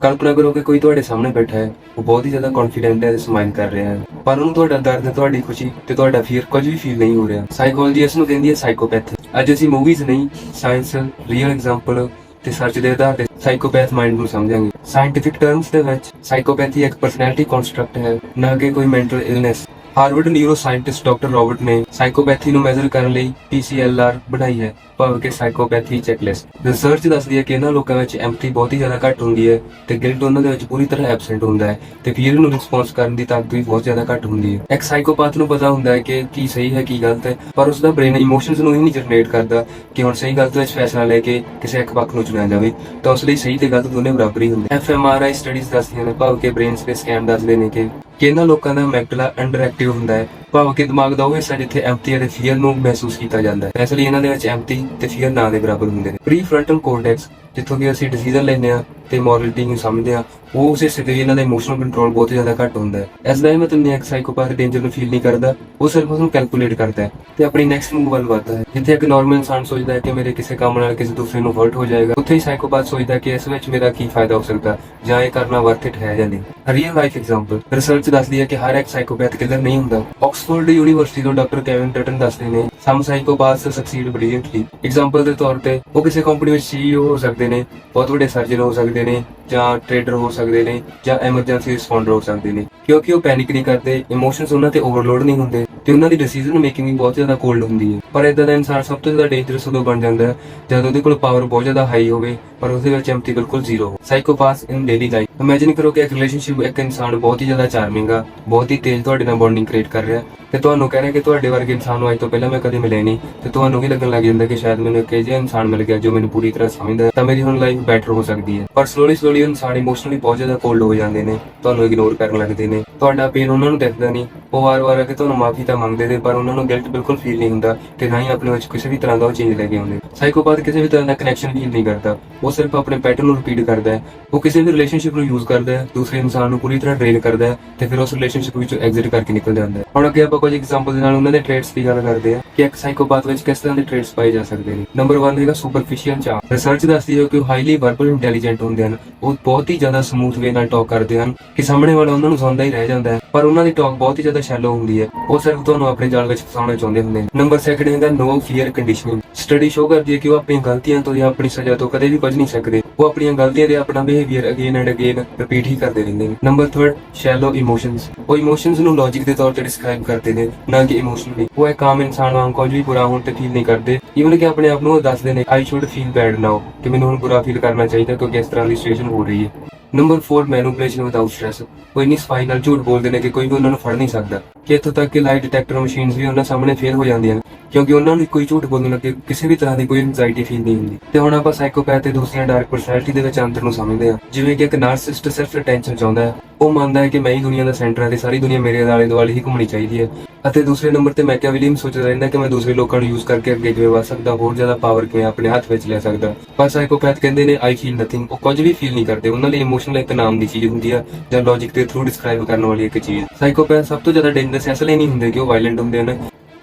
ਕਲਪਨਾ ਕਰੋ ਕਿ ਕੋਈ ਤੁਹਾਡੇ ਸਾਹਮਣੇ ਬੈਠਾ ਹੈ, ਉਹ ਬਹੁਤ ਹੀ ਜ਼ਿਆਦਾ ਕੌਨਫੀਡੈਂਟ ਹੈ ਤੇ ਸਮਾਈਲ ਕਰ ਰਿਹਾ ਹੈ। ਪਰ ਉਹਨੂੰ ਤੁਹਾਡਾ ਦਰਦ, ਤੁਹਾਡੀ ਖੁਸ਼ੀ ਤੇ ਤੁਹਾਡਾ ਫੀਅਰ ਕੁਝ ਵੀ ਫੀਲ ਨਹੀਂ ਹੋ ਰਿਹਾ। ਸਾਈਕੋਲੋਜੀ ਇਸ ਨੂੰ ਕਹਿੰਦੀ ਹੈ ਸਾਈਕੋਪੈਥ ਅੱਜ ਅਸੀਂ ਮੂਵੀਜ਼ ਨਹੀਂ ਸਾਇੰਸ ਰੀਅਲ ਐਗਜ਼ਾਮਪਲ ਤੇ ਸਰਚ ਦੇ ਆਧਾਰ ਤੇ ਸਾਈਕੋਪੈਥ ਮਾਈਂਡ ਨੂੰ ਸਮਝਾਂਗੇ। ਸਾਇੰਟਿਫਿਕ ਟਰਮਸ ਦੇ ਵਿੱਚ ਸਾਈਕੋਪੈਥੀ ਇੱਕ ਪਰਸਨੈਲਿਟੀ ਕਨਸਟਰਕਟ ਹੈ, ਨਾ ਕਿ ਕੋਈ mental illness Harvard neuroscientist doctor Robert ਨੇ ਸਾਈਕੋਪੈਥੀ ਨੂੰ ਮੈਜ਼ਰ ਕਰਨ ਲਈ PCLR ਬਣਾਈ ਹੈ, ਭਾਵ ਕਿ ਸਾਈਕੋਪੈਥੀ ਚੈਕਲਿਸਟ ਰਿਸਰਚ ਦੱਸਦੀ ਹੈ ਕਿ ਇਹਨਾਂ ਲੋਕਾਂ ਵਿੱਚ ਐਮਪਥੀ ਬਹੁਤ ਹੀ ਜ਼ਿਆਦਾ ਘੱਟ ਹੁੰਦੀ ਹੈ ਤੇ ਗਿਲਟ ਉਹਨਾਂ ਦੇ ਵਿੱਚ ਪੂਰੀ ਤਰ੍ਹਾਂ ਐਬਸੈਂਟ ਹੁੰਦਾ ਹੈ ਤੇ ਫੀਅਰ ਨੂੰ ਰਿਸਪੌਂਸ ਕਰਨ ਦੀ ਤਾਕਤ ਵੀ ਬਹੁਤ ਜ਼ਿਆਦਾ ਘੱਟ ਹੁੰਦੀ ਹੈ। ਇੱਕ ਸਾਈਕੋਪੈਥ ਨੂੰ ਪਤਾ ਹੁੰਦਾ ਹੈ ਕਿ ਕੀ ਸਹੀ ਹੈ, ਕੀ ਗਲਤ ਹੈ, ਪਰ ਉਸ ਦਾ ਬ੍ਰੇਨ ਇਮੋਸ਼ਨਸ ਨੂੰ ਹੀ ਨਹੀਂ ਜਨਰੇਟ ਕਰਦਾ ਕਿ ਹੁਣ ਸਹੀ ਗਲਤ ਵਿੱਚ ਫੈਸਲਾ ਲੈ ਕੇ ਕਿਸੇ ਇੱਕ ਪੱਖ ਨੂੰ ਚੁਣਿਆ ਜਾਵੇ, ਤਾਂ ਉਸ ਲਈ ਸਹੀ ਤੇ ਗਲਤ ਦੋਨੇ ਬਰਾਬਰ ਹੀ ਹੁੰਦੇ ਐਫਐਮਆਰਆਈ ਸਟੱਡੀਜ਼ ਦੱਸਦੀਆਂ ਨੇ, ਭਾਵ ਕਿ ਬ੍ਰੇਨ ਸਪੇਸ ਸਕੈਨ ਦੱਸਦੇ ਨੇ ਕਿ ਕਿ ਇਹਨਾਂ ਲੋਕਾਂ ਦਾ ਮੈਗਡਲਾ ਅੰਡਰਐਕਟਿਵ ਹੁੰਦਾ ਹੈ? ਭਾਵ ਕਿ ਦਿਮਾਗ ਦਾ ਉਹ ਹਿੱਸਾ ਜਿੱਥੇ ਐਮਪਥੀ ਅਤੇ ਫੀਅਰ ਨੂੰ ਮਹਿਸੂਸ ਕੀਤਾ ਜਾਂਦਾ ਹੈ। ਇਸ ਲਈ ਇਹਨਾਂ ਦੇ ਵਿੱਚ ਐਮਪਥੀ ਤੇ ਫੀਅਰ ਨਾ ਦੇ ਬਰਾਬਰ ਹੁੰਦੇ ਨੇ। ਪ੍ਰੀਫਰੰਟਲ ਕੋਰਟੈਕਸ ਜਿੱਥੋਂ ਕਿ ਅਸੀਂ ਡਿਸੀਜਨ ਲੈਂਦੇ ਆ ਤੇ ਮੋਰਲਿਟੀ ਨੂੰ ਸਮਝਦੇ ਆ ਉਹ ਉਸੇ ਸਥਿਤੀ ਵਿੱਚ ਇਹਨਾਂ ਦਾ ਇਮੋਸ਼ਨਲ ਕੰਟਰੋਲ ਬਹੁਤ ਜ਼ਿਆਦਾ ਘੱਟ ਹੁੰਦਾ ਹੈ। ਇਸ ਦਾ ਇਹ ਮਤਲਬ ਨਹੀਂ ਹੈ ਕਿ ਸਾਈਕੋਪੈਥ ਡੇਂਜਰ ਨੂੰ ਫੀਲ ਨਹੀਂ ਕਰਦਾ, ਉਹ ਸਿਰਫ ਉਸ ਨੂੰ ਕੈਲਕੂਲੇਟ ਕਰਦਾ ਹੈ ਤੇ ਆਪਣੀ ਨੈਕਸਟ ਮੂਵ ਵੱਲ ਵਧਦਾ ਹੈ। ਜਿੱਥੇ ਇੱਕ ਨਾਰਮਲ ਇਨਸਾਨ ਸੋਚਦਾ ਹੈ ਕਿ ਮੇਰੇ ਕਿਸੇ ਕੰਮ ਨਾਲ ਕਿਸੇ ਦੂਸਰੇ ਨੂੰ ਹਰਟ ਹੋ ਜਾਏਗਾ, ਉੱਥੇ ਹੀ ਸਾਈਕੋਪੈਥ ਸੋਚਦਾ ਕਿ ਇਸ ਵਿੱਚ ਮੇਰਾ ਕੀ ਫਾਇਦਾ ਹੋ ਸਕਦਾ, ਜਾਂ ਇਹ ਕਰਨਾ ਵਰਥ ਇਟ ਹੈ ਜਾਂ ਨਹੀਂ। ਰੀਅਲ ਲਾਈਫ ਐਗਜ਼ਾਮਪਲ ਰਿਸਰਚ ਦੱਸਦੀ ਹੈ ਕਿ ਹਰ ਇੱਕ ਸਾਈਕੋਪੈਥ ਕਿਲਰ ਨਹੀਂ ਹੁੰਦਾ। ਆਕਸਫੋਰਡ ਯੂਨੀਵਰਸਿਟੀ ਤੋਂ ਡਾਕਟਰ ਕੈਵਿਨ ਟਟਨ ਦੱਸਦੇ ਨੇ some psychopaths succeed brilliantly example ਦੇ ਤੌਰ ਤੇ, ਉਹ ਕਿਸੇ ਕੰਪਨੀ ਵਿੱਚ CEO ਹੋ ਸਕਦੇ ਨੇ, ਬਹੁਤ ਵੱਡੇ ਸਰਜਨ ਹੋ ਸਕਦੇ ਨੇ, ਜਾਂ ਟ੍ਰੇਡਰ ਹੋ ਸਕਦੇ ਨੇ, ਜਾਂ ਐਮਰਜੈਂਸੀ ਰਿਸਪੌਂਡਰ ਹੋ ਸਕਦੇ ਨੇ। ਕਿਉਂਕਿ ਉਹ ਪੈਨਿਕ ਨਹੀਂ ਕਰਦੇ ਇਮੋਸ਼ਨਸ ਉਹਨਾਂ ਤੇ ਓਵਰਲੋਡ ਨਹੀਂ ਹੁੰਦੇ, ਤੇ ਉਹਨਾਂ ਦੀ ਡਿਸੀਜਨ ਮੇਕਿੰਗ ਵੀ ਬਹੁਤ ਜ਼ਿਆਦਾ ਕੋਲਡ ਹੁੰਦੀ ਹੈ। ਪਰ ਇਦਾਂ ਦਾ ਇਨਸਾਨ ਸਭ ਤੋਂ ਜ਼ਿਆਦਾ ਡੇਂਜਰਸ ਉਦੋਂ ਬਣ ਜਾਂਦਾ ਹੈ, ਜਦ ਉਹਦੇ ਕੋਲ ਪਾਵਰ ਬਹੁਤ ਜ਼ਿਆਦਾ ਹਾਈ ਹੋਵੇ, ਪਰ ਉਹਦੇ ਵਿੱਚ ਐਮਪਥੀ ਬਿਲਕੁਲ ਜ਼ੀਰੋ ਹੋ psychopath in daily life imagine ਕਰੋ ਕਿ ਇੱਕ ਰਿਲੇਸ਼ਨਸ਼ਿਪ ਇੱਕ ਇਨਸਾਨ ਬਹੁਤ ਹੀ ਜ਼ਿਆਦਾ ਚਾਰਮਿੰਗ ਆ, ਬਹੁਤ ਹੀ ਤੇਜ਼ ਤੁਹਾਡੇ ਨਾਲ ਬੌਂਡਿੰਗ ਕ੍ਰੀਏਟ ਕਰ ਰਿਹਾ ਤੇ ਤੁਹਾਨੂੰ ਕਹਿ ਕਿ ਤੁਹਾਡੇ ਵਰਗੇ ਇਨਸਾਨ ਨੂੰ ਅੱਜ ਤੋਂ ਪਹਿਲਾਂ ਮੈਂ ਕਦੇ ਮਿਲਿਆ ਨਹੀਂ, ਤੇ ਤੁਹਾਨੂੰ ਵੀ ਲੱਗਣ ਲੱਗ ਜਾਂਦਾ ਕਿ ਸ਼ਾਇਦ ਮੈਨੂੰ ਇੱਕ ਅਜਿਹਾ ਇਨਸਾਨ ਮਿਲ ਗਿਆ ਜੋ ਮੈਨੂੰ ਪੂਰੀ ਤਰ੍ਹਾਂ ਸਮਝਦਾ ਤਾਂ ਮੇਰੀ ਹੁਣ ਲਾਈਫ ਬੈਟਰ ਹੋ ਸਕਦੀ ਹੈ। ਪਰ ਸਲੋਲੀ ਸਲੋਲੀ ਇਨਸਾਨ ਇਮੋਸ਼ਨਲੀ ਬਹੁਤ ਜ਼ਿਆਦਾ ਕੋਲਡ ਹੋ ਜਾਂਦੇ ਨੇ, ਤੁਹਾਨੂੰ ਇਗਨੋਰ ਕਰਨ ਲੱਗਦੇ ਨੇ। ਤੁਹਾਡਾ ਪੇਨ ਉਹਨਾਂ ਨੂੰ ਦਿਖਦਾ ਨਹੀਂ, ਉਹ ਵਾਰ-ਵਾਰ ਆ ਕੇ ਤੁਹਾਨੂੰ ਮਾਫੀ ਤਾਂ ਮੰਗਦੇ ਨੇ, ਪਰ ਉਹਨਾਂ ਨੂੰ ਗਿਲਟ ਬਿਲਕੁਲ ਫੀਲ ਨਹੀਂ ਹੁੰਦਾ ਤੇ ਨਾ ਹੀ ਆਪਣੇ ਵਿੱਚ ਕਿਸੇ ਵੀ ਤਰ੍ਹਾਂ ਦਾ ਉਹ ਚੇਂਜ ਲੈ ਕੇ ਆਉਂਦੇ। ਸਾਈਕੋਪੈਥ ਕਿਸੇ ਵੀ ਤਰ੍ਹਾਂ ਦਾ ਕਨੈਕਸ਼ਨ ਫੀਲ ਨਹੀਂ ਕਰਦਾ, ਉਹ ਸਿਰਫ ਆਪਣੇ ਪੈਟਰਨ ਨੂੰ ਰਿਪੀਟ ਕਰਦਾ ਹੈ। ਉਹ ਕਿਸੇ ਵੀ ਰਿਲੇਸ਼ਨਸ਼ਿਪ ਨੂੰ ਯੂਜ਼ ਕਰਦਾ ਹੈ, ਦੂਸਰੇ ਇਨਸਾਨ ਨੂੰ ਪੂਰੀ ਤਰ੍ਹਾਂ ਡਰੇਨ ਕਰਦਾ ਹੈ ਤੇ ਫਿਰ ਉਸ ਰਿਲੇਸ਼ਨਸ਼ਿਪ ਵਿੱਚੋਂ ਐਗਜ਼ਿਟ ਕਰਕੇ ਨਿਕਲ ਜਾਂਦਾ ਹੈ। ਹੁਣ ਅੱਗੇ ਆਪਾਂ ਕੁਝ ਐਗਜ਼ਾਮਪਲ ਦੇ ਨਾਲ ਉਹਨਾਂ ਦੇ ਟ੍ਰੇਟਸ ਦੀ ਗੱਲ ਕਰਦੇ ਆ ਕਿ ਇੱਕ ਸਾਈਕੋਪੈਥ ਵਿੱਚ ਕਿਸ ਤਰ੍ਹਾਂ ਦੇ ਟ੍ਰੇਟਸ ਪਾਏ ਜਾ ਸਕਦੇ ਨੇ। ਨੰਬਰ 1 ਹੈਗਾ ਸੁਪਰਫੀਸ਼ੀਅਲ ਚਾਹ ਰਿਸਰਚ ਦੱਸਦੀ ਹੈ ਕਿ ਉਹ ਹਾਈਲੀ ਵਰਬਲ ਇੰਟੈਲੀਜੈਂਟ ਹੁੰਦੇ ਹਨ। ਉਹ ਬਹੁਤ ਹੀ ਜ਼ਿਆਦਾ ਸਮੂਥ ਵੇ ਨਾਲ ਟਾਕ ਕਰਦੇ ਹਨ ਕਿ ਸਾਹਮਣੇ ਵਾਲਾ ਉਹਨਾਂ ਨੂੰ ਸੁਣਦਾ ਹੀ ਰਹਿ ਜਾਂਦਾ ਹੈ, ਪਰ ਉਹਨਾਂ ਦੀ ਟਾਕ ਬਹੁਤ ਹੀ ਜ਼ਿਆਦਾ ਸ਼ੈਲੋ ਹੁੰਦੀ ਹੈ। ਉਹ ਸਿਰਫ ਤੁਹਾਨੂੰ ਆਪਣੇ ਜਾਲ ਵਿੱਚ ਫਸਾਉਣਾ ਚਾਹੁੰਦੇ ਹੁੰਦੇ ਨੇ। ਨੰਬਰ 2 ਹੈਗਾ no fear conditioning study show ਕਰਦੀ ਹੈ ਕਿ ਉਹ ਆਪਣੀਆਂ ਗਲਤੀਆਂ ਤੋਂ ਜਾਂ ਆਪਣੀ ਸਜ਼ਾ ਤੋਂ ਕਦੇ ਵੀ ਬਚ ਨਹੀਂ ਸਕਦੇ। ਉਹ ਆਪਣੀਆਂ ਗਲਤੀਆਂ ਦੇ ਆਪਣਾ behaviour again and again repeat ਹੀ ਕਰਦੇ ਰਹਿੰਦੇ ਨੇ। ਨੰਬਰ 3 ਸ਼ੈਲੋ ਇਮੋਸ਼ਨਸ ਉਹ ਇਮੋਸ਼ਨਸ ਨੂੰ ਲੌਜੀਕ ਦੇ ਤੌਰ ਤੇ ਡਿਸਕ੍ਰਾਈਬ ਕਰਦੇ ਨੇ, ਨਾ ਕਿ ਇਮੋਸ਼ਨਲੀ ਉਹ ਇੱਕ ਆਮ ਇਨਸਾਨ ਵਾਂਗ ਕੁਝ ਵੀ ਬੁਰਾ ਹੋਣ ਤੇ ਫੀਲ ਨਹੀਂ ਕਰਦੇ। ਈਵਨ ਕਿ ਆਪਣੇ ਆਪ ਨੂੰ ਉਹ ਦੱਸਦੇ ਨੇ I should feel bad now ਕਿ ਮੈਨੂੰ ਹੁਣ ਬੁਰਾ ਫੀਲ ਕਰਨਾ ਚਾਹੀਦਾ ਕਿਉਂਕਿ ਇਸ ਤਰ੍ਹਾਂ ਦੀ ਸਿਚੁਏਸ਼ਨ ਹੋ ਰਹੀ ਹੈ। ਨੰਬਰ 4 ਮੈਨੂਪੂਲੇਸ਼ਨ ਵਿਦਆਊਟ ਸਟ੍ਰੈਸ ਉਹ ਇੰਨੀ ਸਫ਼ਾਈ ਨਾਲ ਝੂਠ ਬੋਲਦੇ ਨੇ ਕਿ ਕੋਈ ਵੀ ਉਹਨਾਂ ਨੂੰ ਫੜ ਨਹੀਂ ਸਕਦਾ। ਕਿ ਇੱਥੋਂ ਤੱਕ ਕਿ ਲਾਈਟ ਡਿਟੈਕਟਰ ਮਸ਼ੀਨਸ ਵੀ ਉਹਨਾਂ ਸਾਹਮਣੇ ਫੇਲ ਹੋ ਜਾਂਦੀਆਂ ਨੇ। ਕਿਉਂਕਿ ਉਹਨਾਂ ਨੂੰ ਕੋਈ ਝੂਠ ਬੋਲਣ ਲੱਗੇ, ਕਿਸੇ ਵੀ ਤਰ੍ਹਾਂ ਦੀ ਕੋਈ ਐਂਜ਼ਾਈਟੀ ਫੀਲ ਨਹੀਂ ਹੁੰਦੀ। ਤੇ ਹੁਣ ਆਪਾਂ ਸਾਈਕੋਪੈਥ ਤੇ ਦੂਸਰੀਆਂ ਡਾਰਕ ਪਰਸਨੈਲਿਟੀ ਦੇ ਵਿੱਚ ਅੰਤਰ ਨੂੰ ਸਮਝਦੇ ਹਾਂ। ਜਿਵੇਂ ਕਿ ਇੱਕ ਨਾਰਸਿਸਟ ਸਿਰਫ ਅਟੈਂਸ਼ਨ ਚਾਹੁੰਦਾ ਹੈ। ਉਹ ਮੰਨਦਾ ਹੈ ਕਿ ਮੈਂ ਹੀ ਦੁਨੀਆ ਦਾ ਸੈਂਟਰ ਹਾਂ ਤੇ ਸਾਰੀ ਦੁਨੀਆ ਮੇਰੇ ਆਲੇ ਦੁਆਲੇ ਹੀ ਘੁੰਮਣੀ ਚਾਹੀਦੀ ਹੈ। ਅਤੇ ਦੂਸਰੇ ਨੰਬਰ ਤੇ ਮੈਕਿਆਵੈਲਿਮ ਸੋਚਦਾ ਰਹਿੰਦਾ ਕਿ ਮੈਂ ਦੂਸਰੇ ਲੋਕਾਂ ਨੂੰ ਯੂਜ਼ ਕਰਕੇ ਅੱਗੇ ਕਿਵੇਂ ਵਧ ਸਕਦਾ, ਹੋਰ ਜ਼ਿਆਦਾ ਪਾਵਰ ਕਿਵੇਂ ਆਪਣੇ ਹੱਥ ਵਿੱਚ ਲੈ ਸਕਦਾ। ਪਰ ਸਾਈਕੋਪੈਥ ਕਹਿੰਦੇ ਨੇ ਆਈ ਫੀਲ ਨਥਿੰਗ ਉਹ ਕੁਝ ਵੀ ਫੀਲ ਨਹੀਂ ਕਰਦੇ। ਉਹਨਾਂ ਲਈ ਇਮੋਸ਼ਨਲ ਇੱਕ ਨਾਮ ਦੀ ਚੀਜ਼ ਹੁੰਦੀ ਆ, ਜਾਂ ਲੌਜੀਕ ਦੇ ਥਰੂ ਡਿਸਕ੍ਰਾਈਬ ਕਰਨ ਵਾਲੀ ਇੱਕ ਚੀਜ਼। ਸਾਈਕੋਪੈਥ ਸਭ ਤੋਂ ਜ਼ਿਆਦਾ ਡੇਂਜਰਸ ਇਸ ਲਈ ਨਹੀਂ ਹੁੰਦੇ ਕਿ ਉਹ ਵਾਇਲੈਂਟ ਹੁੰਦੇ ਹਨ,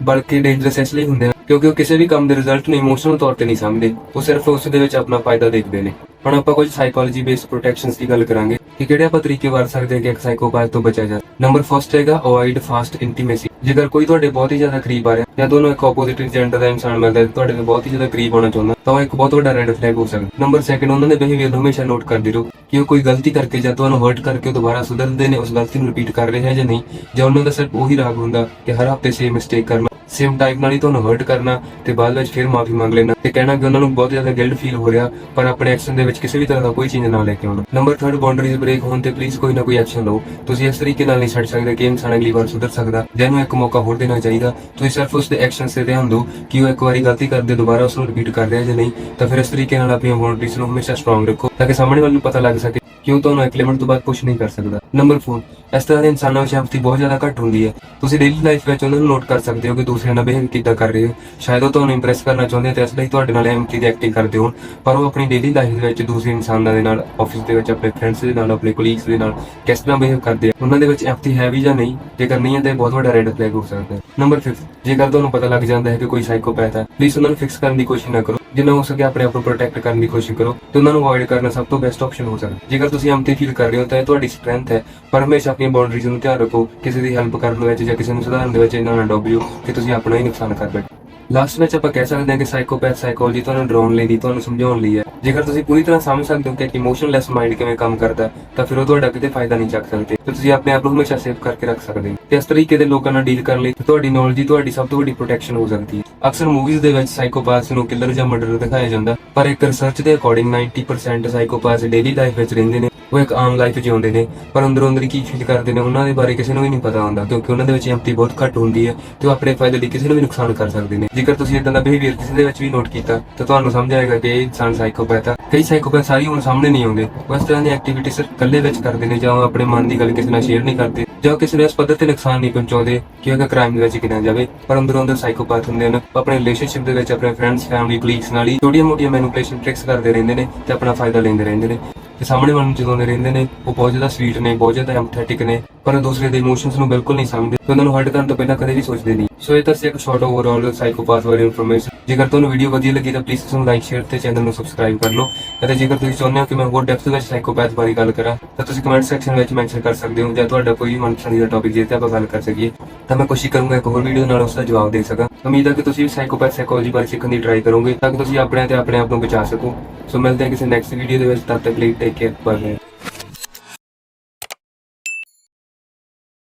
ਬਲਕਿ ਡੇਂਜਰਸ ਇਸ ਲਈ ਹੁੰਦੇ ਹਨ ਕਿਉਂਕਿ ਉਹ ਕਿਸੇ ਵੀ ਕੰਮ ਦੇ ਰਿਜ਼ਲਟ ਨੂੰ ਇਮੋਸ਼ਨਲ ਤੌਰ ਤੇ ਨਹੀਂ ਸਮਝਦੇ। ਉਹ ਸਿਰਫ ਉਸ ਦੇ ਵਿੱਚ ਆਪਣਾ ਫਾਇਦਾ ਦੇਖਦੇ ਨੇ। ਹੁਣ ਆਪਾਂ ਕੁਝ ਸਾਈਕੋਲੋਜੀ ਬੇਸਡ ਪ੍ਰੋਟੈਕਸ਼ਨਸ ਦੀ ਗੱਲ ਕਰਾਂਗੇ ਕਿ ਕਿਹੜੇ ਆਪਾਂ ਤਰੀਕੇ ਵਰਤ ਸਕਦੇ ਹਾਂ ਕਿ ਇੱਕ ਸਾਈਕੋਪੈਥ ਤੋਂ ਬਚਿਆ ਜਾ ਨੰਬਰ ਫਸਟ ਹੈਗਾ ਅਵੋਇਡ ਫਾਸਟ ਇੰਟੀਮੇਸੀ ਜੇਕਰ ਕੋਈ ਤੁਹਾਡੇ ਬਹੁਤ ਹੀ ਜ਼ਿਆਦਾ ਕਰੀਬ ਆ ਰਿਹਾ ਜਾਂ ਤੁਹਾਨੂੰ ਇੱਕ ਆਪੋਜ਼ਿਟ ਜੈਂਡਰ ਦਾ ਇਨਸਾਨ ਮਿਲਦਾ ਹੈ, ਤੁਹਾਡੇ ਤੋਂ ਬਹੁਤ ਹੀ ਜ਼ਿਆਦਾ ਕਰੀਬ ਆਉਣਾ ਚਾਹੁੰਦਾ, ਤਾਂ ਉਹ ਇੱਕ ਬਹੁਤ ਵੱਡਾ ਰੈੱਡ ਫਲੈਗ ਹੋ ਸਕਦਾ। ਨੰਬਰ ਸੈਕੰਡ ਉਹਨਾਂ ਦੇ ਬਿਹੇਵੀਅਰ ਨੂੰ ਹਮੇਸ਼ਾ ਨੋਟ ਕਰਦੇ ਰਹੋ ਕਿ ਉਹ ਕੋਈ ਗਲਤੀ ਕਰਕੇ ਜਾਂ ਤੁਹਾਨੂੰ ਹਰਟ ਕਰਕੇ ਉਹ ਦੁਬਾਰਾ ਸੁਧਰਦੇ ਨੇ, ਉਸ ਗਲਤੀ ਨੂੰ ਰਿਪੀਟ ਕਰ ਰਹੇ ਹੈ ਜਾਂ ਨਹੀਂ, ਜਾਂ ਉਹਨਾਂ ਦਾ ਸਿਰਫ ਉਹੀ ਰਾਗ ਹੁੰਦਾ ਕਿ ਹਰ ਹਫ਼ਤੇ ਸੇਮ ਮਿਸਟੇਕ ਕਰਨਾ। ਸੇਮ ਟਾਈਪ ਨਾਲ ਹੀ ਤੁਹਾਨੂੰ ਹਰਟ ਕਰਨਾ ਤੇ ਬਾਅਦ ਵਿੱਚ ਫਿਰ ਮਾਫੀ ਮੰਗ ਲੈਣਾ ਤੇ ਕਹਿਣਾ ਕਿ ਉਹਨਾਂ ਨੂੰ ਬਹੁਤ ਜ਼ਿਆਦਾ ਗਿਲਟ ਫੀਲ ਹੋ ਰਿਹਾ, ਪਰ ਆਪਣੇ ਐਕਸ਼ਨ ਦੇ ਵਿੱਚ ਕਿਸੇ ਵੀ ਤਰ੍ਹਾਂ ਦਾ ਕੋਈ ਚੇਂਜ ਨਾ ਲੈ ਕੇ ਆਉਣਾ। ਨੰਬਰ 3 ਬਾਉਂਡਰੀਜ਼ ਬ੍ਰੇਕ ਹੋਣ ਤੇ ਪਲੀਜ਼ ਕੋਈ ਨਾ ਕੋਈ ਐਕਸ਼ਨ ਲਓ। ਤੁਸੀਂ ਇਸ ਤਰੀਕੇ ਨਾਲ ਨਹੀਂ ਛੱਡ ਸਕਦੇ ਕਿ ਇਨਸਾਨ ਅਗਲੀ ਵਾਰ ਸੁਧਰ ਸਕਦਾ। ਜਿਹਨੂੰ ਇੱਕ ਮੌਕਾ ਹੋਰ ਦੇਣਾ ਚਾਹੀਦਾ। ਤੁਸੀਂ ਸਿਰਫ ਉਸ ਦੇ ਐਕਸ਼ਨ ਤੇ ਧਿਆਨ ਦਿਓ ਕਿ ਉਹ ਇੱਕ ਵਾਰੀ ਗਲਤੀ ਕਰਦੇ ਦੁਬਾਰਾ ਉਸ ਨੂੰ ਰਿਪੀਟ ਕਰ ਰਿਹਾ ਜਾਂ ਨਹੀਂ। ਤਾਂ ਫਿਰ ਇਸ ਤਰੀਕੇ ਨਾਲ ਆਪਣੀਆਂ ਬਾਉਂਡਰੀਜ਼ ਨੂੰ ਹਮੇਸ਼ਾ ਸਟਰੋਂਗ ਰੱਖੋ, ਤਾਂ ਕਿ ਸਾਹਮਣੇ ਵਾਲੇ ਨੂੰ ਪਤਾ ਲੱਗ ਸਕੇ ਕਿਉਂ ਤੁਹਾਨੂੰ ਇੱਕ ਲਿਮਟ ਤੋਂ ਬਾਅਦ ਪੁਸ਼ ਨਹੀਂ ਕਰ ਸਕਦਾ? ਨੰਬਰ 4 ਇਸ ਤਰ੍ਹਾਂ ਦੇ ਇਨਸਾਨਾਂ ਵਿੱਚ ਐਮਪਥੀ ਬਹੁਤ ਜ਼ਿਆਦਾ ਘੱਟ ਹੁੰਦੀ ਹੈ। ਤੁਸੀਂ ਡੇਲੀ ਲਾਈਫ ਵਿੱਚ ਉਹਨਾਂ ਨੂੰ ਨੋਟ ਕਰ ਸਕਦੇ ਹੋ ਕਿ ਦੂਸਰਿਆਂ ਨਾਲ ਬਿਹੇਵ ਕਿੱਦਾਂ ਕਰ ਰਹੇ ਹੋ। ਸ਼ਾਇਦ ਉਹ ਤੁਹਾਨੂੰ ਇੰਪ੍ਰੈਸ ਕਰਨਾ ਚਾਹੁੰਦੇ ਤੇ ਇਸ ਲਈ ਤੁਹਾਡੇ ਨਾਲ ਐਮਪਥੀ ਦੀ ਐਕਟਿੰਗ ਕਰਦੇ ਹੋਣ। ਪਰ ਉਹ ਆਪਣੀ ਡੇਲੀ ਲਾਈਫ ਦੇ ਵਿੱਚ ਦੂਸਰੇ ਇਨਸਾਨਾਂ ਦੇ ਨਾਲ ਆਫਿਸ ਦੇ ਵਿੱਚ, ਆਪਣੇ ਫਰੈਂਡਸ ਦੇ ਨਾਲ, ਆਪਣੇ ਕੋਲੀਗਸ ਦੇ ਨਾਲ ਕਿਸ ਤਰ੍ਹਾਂ ਬਿਹੇਵ ਕਰਦੇ ਆ, ਉਹਨਾਂ ਦੇ ਵਿੱਚ ਐਮਪਥੀ ਹੈ ਵੀ ਜਾਂ ਨਹੀਂ? ਜੇਕਰ ਨਹੀਂ ਹੈ ਤਾਂ ਇਹ ਬਹੁਤ ਵੱਡਾ ਰੈੱਡ ਫਲੈਗ ਹੋ ਸਕਦਾ ਹੈ। ਨੰਬਰ 5 ਜੇਕਰ ਤੁਹਾਨੂੰ ਪਤਾ ਲੱਗ ਜਾਂਦਾ ਹੈ ਕਿ ਕੋਈ ਸਾਈਕੋਪੈਥ ਹੈ ਪਲੀਜ਼ ਉਹਨਾਂ ਨੂੰ ਫਿਕਸ ਕਰਨ ਦੀ ਕੋਸ਼ਿਸ਼ ਨਾ ਕਰੋ। ਜਿੰਨਾ ਹੋ ਸਕੇ ਆਪਣੇ ਆਪ ਨੂੰ ਪ੍ਰੋਟੈਕਟ ਕਰਨ ਦੀ ਕੋਸ਼ਿਸ਼ ਕਰੋ ਤੇ ਉਹਨਾਂ ਨੂੰ ਅਵੋਇਡ ਕਰਨਾ ਸਭ ਤੋਂ ਬੈਸਟ ਆਪਸ਼ਨ ਹੋ ਸਕਦਾ। ਜੇਕਰ ਤੁਸੀਂ ਐਮਟੀ ਫੀਲ ਕਰ ਰਹੇ ਹੋ ਤਾਂ ਇਹ ਤੁਹਾਡੀ ਸਟਰੈਂਥ ਹੈ, ਪਰ ਹਮੇਸ਼ਾ ਆਪਣੀਆਂ ਬਾਉਂਡਰੀਜ਼ ਨੂੰ ਧਿਆਨ ਰੱਖੋ, ਕਿਸੇ ਦੀ ਹੈਲਪ ਕਰਨ ਵਿੱਚ ਜਾਂ ਕਿਸੇ ਨੂੰ ਸੁਧਾਰਨ ਦੇ ਵਿੱਚ ਇਹਨਾਂ ਨਾ ਡੋਬਿਓ ਕਿ ਤੁਸੀਂ ਆਪਣਾ ਹੀ ਨੁਕਸਾਨ ਕਰ ਬੈਠੋ। ਲਾਸਟ ਵਿੱਚ ਆਪਾਂ ਕਹਿ ਸਕਦੇ ਹਾਂ ਕਿ ਸਾਈਕੋਪੈਥ ਸਾਈਕੋਲੋਜੀ ਤੁਹਾਨੂੰ ਡਰਾਉਣ ਲਈ ਦੀ, ਤੁਹਾਨੂੰ ਸਮਝਾਉਣ ਲਈ ਹੈ। ਜੇਕਰ ਤੁਸੀਂ ਪੂਰੀ ਤਰ੍ਹਾਂ ਸਮਝ ਸਕਦੇ ਹੋ ਕਿ ਇੱਕ ਇਮੋਸ਼ਨਲੈਸ ਮਾਈਂਡ ਕਿਵੇਂ ਕੰਮ ਕਰਦਾ ਤਾਂ ਫਿਰ ਉਹ ਤੁਹਾਡਾ ਕਿਤੇ ਫਾਇਦਾ ਨਹੀਂ ਚੱਕ ਸਕਦੇ। ਤੇ ਤੁਸੀਂ ਆਪਣੇ ਆਪ ਨੂੰ ਹਮੇਸ਼ਾ ਸੇਵ ਕਰਕੇ ਰੱਖ ਸਕਦੇ ਹੋ। ਤੇ ਇਸ ਤਰੀਕੇ ਦੇ ਲੋਕਾਂ ਨਾਲ ਡੀਲ ਕਰਨ ਲਈ ਤੁਹਾਡੀ ਨੌਲੇਜ ਤੁਹਾਡੀ ਸਭ ਤੋਂ ਵੱਡੀ ਪ੍ਰੋਟੈਕਸ਼ਨ ਹੋ ਸਕਦੀ ਹੈ। ਅਕਸਰ ਮੂਵੀਜ਼ ਦੇ ਵਿੱਚ ਸਾਈਕੋਪੈਥਸ ਨੂੰ ਕਿਲਰ ਜਾਂ ਮਰਡਰ ਦਿਖਾਇਆ ਜਾਂਦਾ, ਪਰ ਇੱਕ ਰਿਸਰਚ ਦੇ ਅਕੋਰਡਿੰਗ 90% ਸਾਈਕੋਪੈਥਸ ਡੇਲੀ ਲਾਈਫ ਵਿੱਚ ਰਹਿੰਦੇ ਨੇ। ਉਹ ਇੱਕ ਆਮ ਲਾਈਫ ਜਿਉਂਦੇ ਨੇ, ਪਰ ਅੰਦਰੋਂ ਅੰਦਰ ਕੀ ਫੀਲ ਕਰਦੇ ਨੇ, ਉਹਨਾਂ ਦੇ ਬਾਰੇ ਕਿਸੇ ਨੂੰ ਵੀ ਨਹੀਂ ਪਤਾ ਹੁੰਦਾ, ਕਿਉਂਕਿ ਉਹਨਾਂ ਦੇ ਵਿੱਚ ਐਮਪਟੀ ਬਹੁਤ ਘੱਟ ਹੁੰਦੀ ਹੈ ਤੇ ਉਹ ਆਪਣੇ ਫਾਇਦੇ ਲਈ ਕਿਸੇ ਨੂੰ ਵੀ ਨੁਕਸਾਨ ਕਰ ਸਕਦੇ ਨੇ। ਜੇਕਰ ਤੁਸੀਂ ਇਦਾਂ ਦਾ ਬਿਹੇਵੀਅਰ ਕਿਸੇ ਦੇ ਵਿੱਚ ਵੀ ਨੋਟ ਕੀਤਾ, ਤਾਂ ਤੁਹਾਨੂੰ ਸਮਝ ਆਏਗਾ ਕਿ ਇਹ ਇਨਸਾਨ ਸਾਈਕੋਪੈਥ ਆ। ਕਈ ਸਾਈਕੋਪੈਥ ਸਾਰੀ ਹੁਣ ਸਾਹਮਣੇ ਨਹੀਂ ਆਉਂਦੇ, ਉਹ ਤਰ੍ਹਾਂ ਦੀ ਐਕਟੀਵਿਟੀ ਸਿਰਫ ਇਕੱਲੇ ਵਿੱਚ ਕਰਦੇ ਨੇ, ਜਾਂ ਆਪਣੇ ਮਨ ਦੀ ਗੱਲ ਕਿਸੇ ਨਾਲ ਸ਼ੇਅਰ ਨਹੀਂ ਕਰਦੇ, ਜਾਂ ਕਿਸੇ ਨੂੰ ਇਸ ਪੱਧਰ ਤੇ ਨੁਕਸਾਨ ਨਹੀਂ ਪਹੁੰਚਾਉਂਦੇ ਕਿ ਉਹ ਕ੍ਰਾਈਮ ਦੇ ਵਿੱਚ ਗਿਣਿਆ ਜਾਵੇ। ਪਰ ਅੰਦਰੋਂ ਅੰਦਰ ਸਾਈਕੋਪੈਥ ਹੁੰਦੇ ਹਨ ਆਪਣੇ ਰਿਲੇਸ਼ਨਸ਼ਿਪ ਦੇ ਵਿੱਚ, ਆਪਣੇ ਫਰੈਂਡਸ ਫੈਮਿਲੀ ਕਲੀਗਸ ਨਾਲ ਹੀ ਛੋਟੀਆਂ ਮੋਟੀਆਂ ਮੈਨੂਪੂਲੇਸ਼ਨ ਟ੍ਰਿਕਸ ਕਰਦੇ ਰਹਿੰਦੇ ਨੇ ਤੇ ਆਪਣਾ ਫਾਇਦਾ ਲੈਂਦੇ ਰਹਿੰਦੇ ਨੇ। ਤੇ ਸਾਹਮਣੇ ਵਾਲੇ ਨੂੰ ਜਦੋਂ ਰਹਿੰਦੇ ਨੇ, ਉਹ ਬਹੁਤ ਜ਼ਿਆਦਾ ਸਵੀਟ ਨੇ, ਬਹੁਤ ਜ਼ਿਆਦਾ ਐਮਥੈਟਿਕ ਨੇ ਪਰ ਦੂਸਰੇ ਦੇ ਇਮੋਸ਼ਨਸ ਨੂੰ ਬਿਲਕੁਲ ਨਹੀਂ ਸਮਝਦੇ ਤੇ ਉਹਨਾਂ ਨੂੰ ਹਰਟ ਕਰਨ ਤੋਂ ਪਹਿਲਾਂ ਕਦੇ ਵੀ ਸੋਚਦੇ ਨਹੀਂ। ਸੋ ਇਹ ਤਾਂ ਸੀ ਇੱਕ ਸ਼ਾਰਟ ਓਵਰਆਲ ਸਾਈਕੋਪੈਥ ਬਾਰੇ ਇਨਫੋਰਮੇਸ਼ਨ ਜੇਕਰ ਤੁਹਾਨੂੰ ਵੀਡੀਓ ਵਧੀਆ ਲੱਗੀ ਤਾਂ ਪਲੀਜ਼ ਇਸ ਨੂੰ ਲਾਈਕ ਸ਼ੇਅਰ ਤੇ ਚੈਨਲ ਨੂੰ ਸਬਸਕ੍ਰਾਈਬ ਕਰ ਲਓ। ਅਤੇ ਜੇਕਰ ਤੁਸੀਂ ਚਾਹੁੰਦੇ ਹੋ ਕਿ ਮੈਂ ਹੋਰ ਡੈਪਥ ਵਿੱਚ ਸਾਈਕੋਪੈਥ ਬਾਰੇ ਗੱਲ ਕਰਾਂ, ਤਾਂ ਤੁਸੀਂ ਕਮੈਂਟ ਸੈਕਸ਼ਨ ਵਿੱਚ ਮੈਂਸ਼ਨ ਕਰ ਸਕਦੇ ਹੋ ਜਾਂ ਤੁਹਾਡਾ ਕੋਈ ਵੀ ਮਨਪਸੰਦ ਦਾ ਟੌਪਿਕ ਜੇ ਤੇ ਆਪਾਂ ਗੱਲ ਕਰ ਸਕੀਏ, ਤਾਂ ਮੈਂ ਕੋਸ਼ਿਸ਼ ਕਰੂੰਗਾ ਇੱਕ ਹੋਰ ਵੀਡੀਓ ਨਾਲ ਉਸ ਦਾ ਜਵਾਬ ਦੇ ਸਕਾਂ। ਉਮੀਦ ਹੈ ਕਿ ਤੁਸੀਂ ਵੀ ਸਾਈਕੋਪੈਥ ਸਾਈਕੋਲੋਜੀ ਬਾਰੇ ਸਿੱਖਣ ਦੀ ਟਰਾਈ ਕਰੋਗੇ, ਤਾਂ ਕਿ ਤੁਸੀਂ ਆਪਣੇ ਤੇ ਆਪਣੇ ਆਪ ਨੂੰ ਬਚਾ ਸਕੋ। ਸੋ ਮਿਲਦੇ ਹਾਂ ਕਿਸੇ ਨੈਕਸਟ ਵੀਡੀਓ ਦੇ ਵਿੱਚ, ਤਦ ਤੱਕ ਲਈ ਟੇਕ ਕੇਅਰ ਬਾਏ